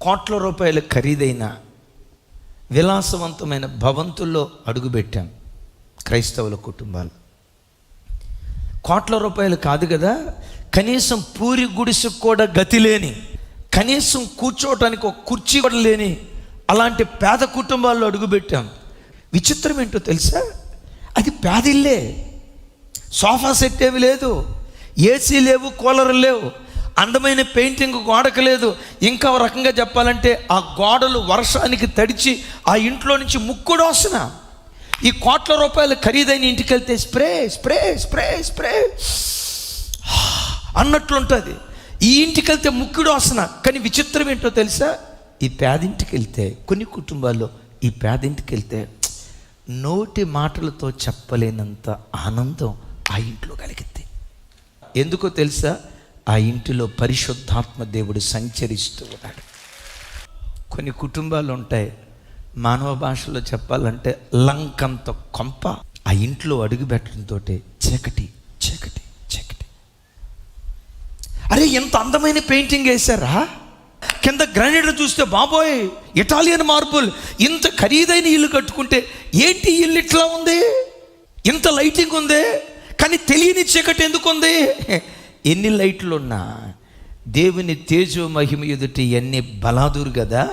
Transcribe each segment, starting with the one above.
కోట్ల రూపాయలు ఖరీదైన విలాసవంతమైన భవంతుల్లో అడుగుపెట్టాం క్రైస్తవుల కుటుంబాలు. కోట్ల రూపాయలు కాదు కదా కనీసం పూరి గుడిసెకు కూడా గతి లేని కనీసం కూర్చోవటానికి ఒక కుర్చీ కూడా లేని అలాంటి పేద కుటుంబాల్లో అడుగుపెట్టాం. విచిత్రం ఏంటో తెలుసా? అది పేదిల్లే సోఫా సెట్ ఏమి లేదు ఏసీ లేవు కూలర్ లేవు. అందమైన పెయింటింగ్ గోడకు లేదు ఇంకా రకంగా చెప్పాలంటే ఆ గోడలు వర్షానికి తడిచి ఆ ఇంట్లో నుంచి ముక్కుడు వస్తున్న. ఈ కోట్ల రూపాయలు ఖరీదైన ఇంటికి వెళ్తే స్ప్రే స్ప్రే స్ప్రే. స్ప్రే అన్నట్లుంటుంది ఈ ఇంటికి వెళ్తే ముక్కుడు వస్తున్న. కానీ విచిత్రం ఏంటో తెలుసా? ఈ పేదింటికి వెళ్తే కొన్ని కుటుంబాల్లో ఈ పేదింటికి వెళ్తే నోటి మాటలతో చెప్పలేనంత ఆనందం ఆ ఇంట్లో కలిగింది ఎందుకో తెలుసా? ఆ ఇంటిలో పరిశుద్ధాత్మ దేవుడు సంచరిస్తూ ఉన్నాడు. కొన్ని కుటుంబాలు ఉంటాయి మానవ భాషలో చెప్పాలంటే లంకంత కొంప. ఆ ఇంట్లో అడుగు పెట్టడంతో చీకటి చీకటి చీకటి. అరే ఎంత అందమైన పెయింటింగ్ వేశారా? కింద గ్రానైట్ చూస్తే బాబోయ్ ఇటాలియన్ మార్బుల్. ఇంత ఖరీదైన ఇల్లు కట్టుకుంటే ఏంటి ఇల్లు ఇట్లా ఉంది? ఇంత లైటింగ్ ఉంది కానీ తెలియని చీకటి ఎందుకు ఉంది ఎన్ని లైట్లు ఉన్నా దేవుని తేజో మహిమ ఎదుటి ఎన్ని బలాదురు కదా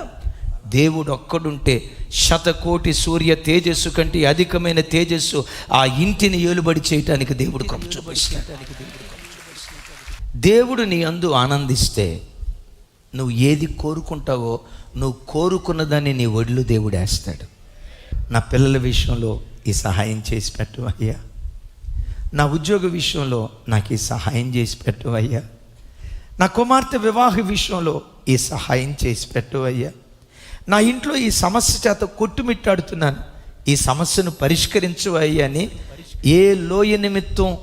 దేవుడు ఒక్కడుంటే శతకోటి సూర్య తేజస్సు కంటే అధికమైన తేజస్సు ఆ ఇంటిని ఏలుబడి చేయటానికి దేవుడు కృప చూపిస్తాడు. దేవుడు నీ అందు ఆనందిస్తే నువ్వు ఏది కోరుకుంటావో నువ్వు కోరుకున్న దాన్ని నీ ఒళ్ళు దేవుడు వేస్తాడు. నా పిల్లల విషయంలో ఈ సహాయం చేసి పెట్టు అయ్యా నా ఉద్యోగ విషయంలో నాకు ఈ సహాయం చేసి పెట్టవయ్యా నా కుమార్తె వివాహ విషయంలో ఈ సహాయం చేసి పెట్టవయ్యా నా ఇంట్లో ఈ సమస్య చేత కొట్టుమిట్టాడుతున్నాను. ఈ సమస్యను పరిష్కరించు అని ఏ లోయ నిమిత్తం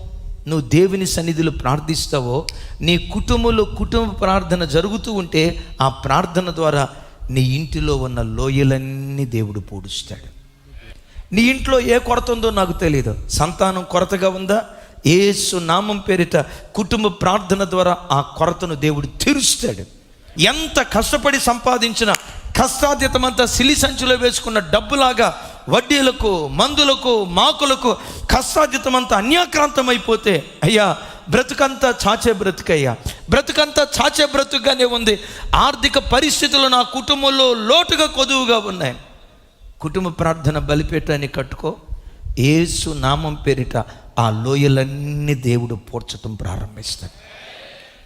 నువ్వు దేవుని సన్నిధిలో ప్రార్థిస్తావో నీ కుటుంబంలో కుటుంబ ప్రార్థన జరుగుతూ ఉంటే ఆ ప్రార్థన ద్వారా నీ ఇంటిలో ఉన్న లోయలన్నీ దేవుడు పూడుస్తాడు. నీ ఇంట్లో ఏ కొరత ఉందో నాకు తెలియదు సంతానం కొరతగా ఉందా? ఏసు నామం పేరిట కుటుంబ ప్రార్థన ద్వారా ఆ కొరతను దేవుడు తీరుస్తాడు. ఎంత కష్టపడి సంపాదించిన కష్టాతీతమంతా సిలి సంచిలో వేసుకున్న డబ్బులాగా వడ్డీలకు మందులకు మాకులకు కష్టాతీతమంతా అన్యాక్రాంతం అయిపోతే అయ్యా బ్రతుకంతా చాచే బ్రతుకయ్యా. బ్రతుకంతా చాచే బ్రతుకుగానే ఉంది. ఆర్థిక పరిస్థితులు నా కుటుంబంలో లోటుగా కొదువుగా ఉన్నాయి. కుటుంబ ప్రార్థన బలిపీఠాన్ని కట్టుకో. ఏసు నామం పేరిట ఆ లోయలన్నీ దేవుడు పోర్చటం ప్రారంభిస్తాడు.